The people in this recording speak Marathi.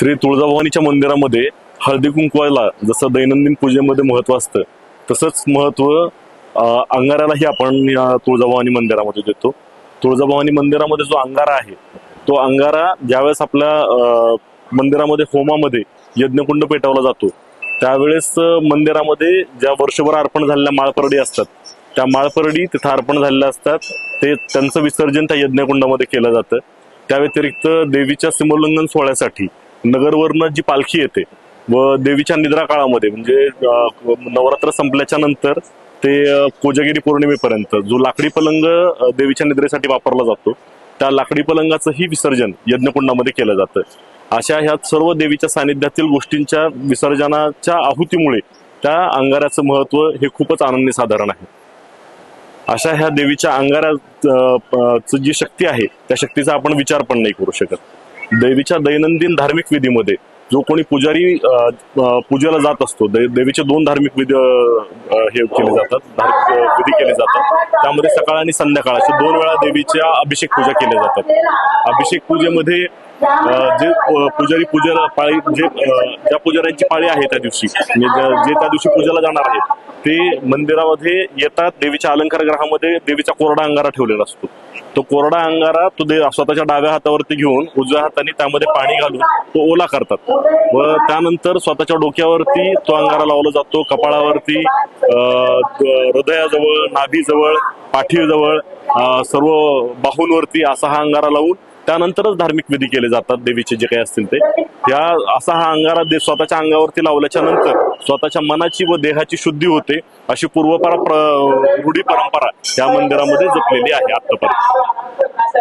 श्री तुळजाभवानीच्या मंदिरामध्ये हळदी कुंकवाला जसं दैनंदिन पूजेमध्ये महत्त्व असतं तसंच महत्त्व अंगारालाही आपण या तुळजाभवानी मंदिरामध्ये देतो. तुळजाभवानी मंदिरामध्ये जो अंगारा आहे तो अंगारा ज्यावेळेस आपल्या मंदिरामध्ये होमामध्ये यज्ञकुंड पेटवला जातो त्यावेळेस मंदिरामध्ये ज्या वर्षभर अर्पण झालेल्या माळपरडी असतात त्या माळपरडी तिथं अर्पण झालेल्या असतात ते त्यांचं विसर्जन त्या यज्ञकुंडामध्ये केलं जातं. त्या व्यतिरिक्त देवीच्या सीमोल्लंघन सोहळ्यासाठी नगरवरनं जी पालखी येते व देवीच्या निद्रा काळामध्ये म्हणजे नवरात्र संपल्याच्या नंतर ते कोजागिरी पौर्णिमेपर्यंत जो लाकडी पलंग देवीच्या निद्रेसाठी वापरला जातो त्या लाकडी पलंगाचंही विसर्जन यज्ञकुंडामध्ये केलं जातं. अशा ह्या सर्व देवीच्या सानिध्यातील गोष्टींच्या विसर्जनाच्या आहुतीमुळे त्या अंगाराचं महत्त्व हे खूपच आनंदी साधारण आहे. अशा ह्या देवीच्या अंगाराची जी शक्ती आहे त्या शक्तीचा आपण विचार पण नाही करू शकत. देवीच्या दैनंदिन धार्मिक विधीमध्ये जो कोणी पुजारी पूजेला जात असतो दे- देवीचे दोन धार्मिक विधी हे केले जातात धार्मिक विधी केले जातात. त्यामध्ये सकाळ आणि संध्याकाळ असे दोन वेळा देवीच्या अभिषेक पूजा केल्या जातात. अभिषेक पूजेमध्ये जे पुजारी पूजेला पाळी जे ज्या पुजाऱ्यांची पाळी आहे त्या दिवशी. म्हणजे जे त्या दिवशी पूजेला जाणार आहेत ते मंदिरामध्ये येतात देवीच्या अलंकार ग्रहामध्ये देवीचा कोरडा अंगारा ठेवलेला असतो. तो कोरडा अंगारा तो दे स्वतःच्या डाव्या हातावरती घेऊन उजव्या हाताने त्यामध्ये पाणी घालून तो ओला करतात. व त्यानंतर स्वतःच्या डोक्यावरती तो अंगारा लावला जातो कपाळावरती हृदयाजवळ नाभीजवळ पाठीजवळ सर्व बाहूंवरती असा हा अंगारा लावून त्यानंतरच धार्मिक विधी केले जातात देवीचे जे काही असतील ते. या असा हा अंगारा दे स्वतःच्या अंगावरती लावल्याच्या नंतर स्वतःच्या मनाची व देहाची शुद्धी होते अशी पूर्वपरा रूढी परंपरा या मंदिरामध्ये जपलेली आहे आतापर्यंत